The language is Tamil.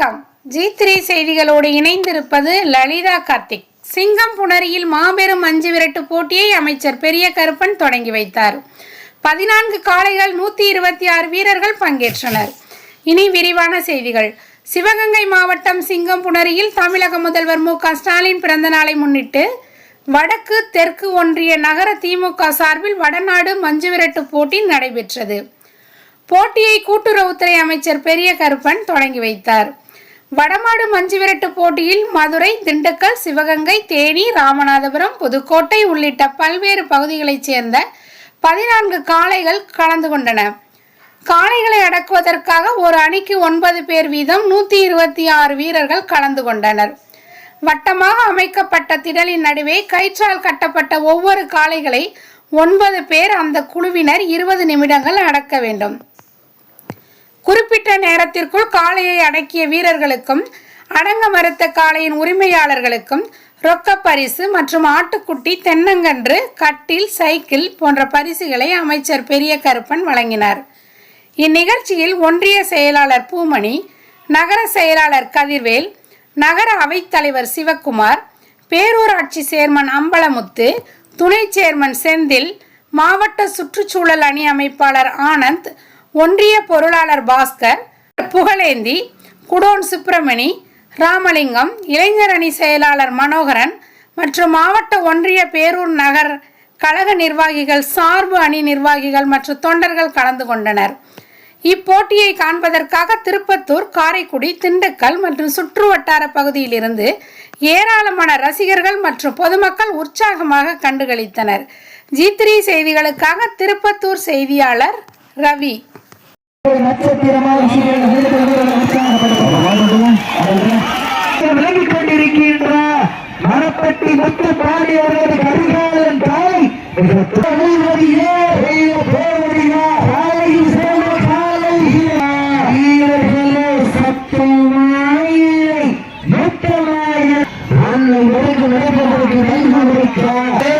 வணக்கம். ஜி த்ரீ செய்திகளோடு இணைந்திருப்பது லலிதா கார்த்திக். சிங்கம் புணரியில் மாபெரும் மஞ்சு விரட்டு போட்டியை அமைச்சர் பெரிய கருப்பன் தொடங்கி வைத்தார். பதினான்கு காளைகள் நூற்றி இருபத்தி ஆறு வீரர்கள் பங்கேற்றனர். இனி விரிவான செய்திகள். சிவகங்கை மாவட்டம் சிங்கம் புணரியில் தமிழக முதல்வர் மு க ஸ்டாலின் பிறந்த நாளை முன்னிட்டு வடக்கு தெற்கு ஒன்றிய நகர திமுக சார்பில் வடநாடு மஞ்சு விரட்டு போட்டி நடைபெற்றது. போட்டியை கூட்டுறவுத்துறை அமைச்சர் பெரிய கருப்பன் தொடங்கி வைத்தார். வடமாடு மஞ்சுவிரட்டு போட்டியில் மதுரை திண்டுக்கல் சிவகங்கை தேனி ராமநாதபுரம் புதுக்கோட்டை உள்ளிட்ட பல்வேறு பகுதிகளைச் சேர்ந்த பதினான்கு காளைகள் கலந்து கொண்டன. காளைகளை அடக்குவதற்காக ஒரு அணிக்கு ஒன்பது பேர் வீதம் நூற்றி இருபத்தி ஆறு வீரர்கள் கலந்து கொண்டனர். வட்டமாக அமைக்கப்பட்ட திடலின் நடுவே கயிற்றால் கட்டப்பட்ட ஒவ்வொரு காளைகளை ஒன்பது பேர் அந்த குழுவினர் இருபது நிமிடங்கள் அடக்க வேண்டும். குறிப்பிட்ட நேரத்திற்குள் காளையை அடக்கிய வீரர்களுக்கும் அடங்க மறுத்த காளையின் உரிமையாளர்களுக்கும் ரொக்க பரிசு மற்றும் ஆட்டுக்குட்டி தென்னங்கன்று கட்டில் சைக்கிள் போன்ற பரிசுகளை அமைச்சர் பெரிய கருப்பன் வழங்கினார். இந்நிகழ்ச்சியில் ஒன்றிய செயலாளர் பூமணி நகர செயலாளர் கதிர்வேல் நகர அவைத்தலைவர் சிவக்குமார் பேரூராட்சி சேர்மன் அம்பலமுத்து துணை சேர்மன் செந்தில் மாவட்ட சுற்றுச்சூழல் அணி அமைப்பாளர் ஆனந்த் ஒன்றிய பொருளாளர் பாஸ்கர் புகழேந்தி குடோன் சுப்பிரமணி ராமலிங்கம் இளைஞர் அணி செயலாளர் மனோகரன் மற்றும் மாவட்ட ஒன்றிய பேரூர் நகர் கழக நிர்வாகிகள் சார்பு அணி நிர்வாகிகள் மற்றும் தொண்டர்கள் கலந்து கொண்டனர். இப்போட்டியை காண்பதற்காக திருப்பத்தூர் காரைக்குடி திண்டுக்கல் மற்றும் சுற்று வட்டார பகுதியிலிருந்து ஏராளமான ரசிகர்கள் மற்றும் பொதுமக்கள் உற்சாகமாக கண்டுகளித்தனர். ஜி த்ரீ செய்திகளுக்காக திருப்பத்தூர் செய்தியாளர் ரவி. விலகிக் கொண்டிருக்கின்ற மரப்பட்டி முத்து பாடி அவர்களது கரிகாலன் தாய். நூற்றமாயிரம் நடைபெறுவதற்கு நடைபெறுவதற்கு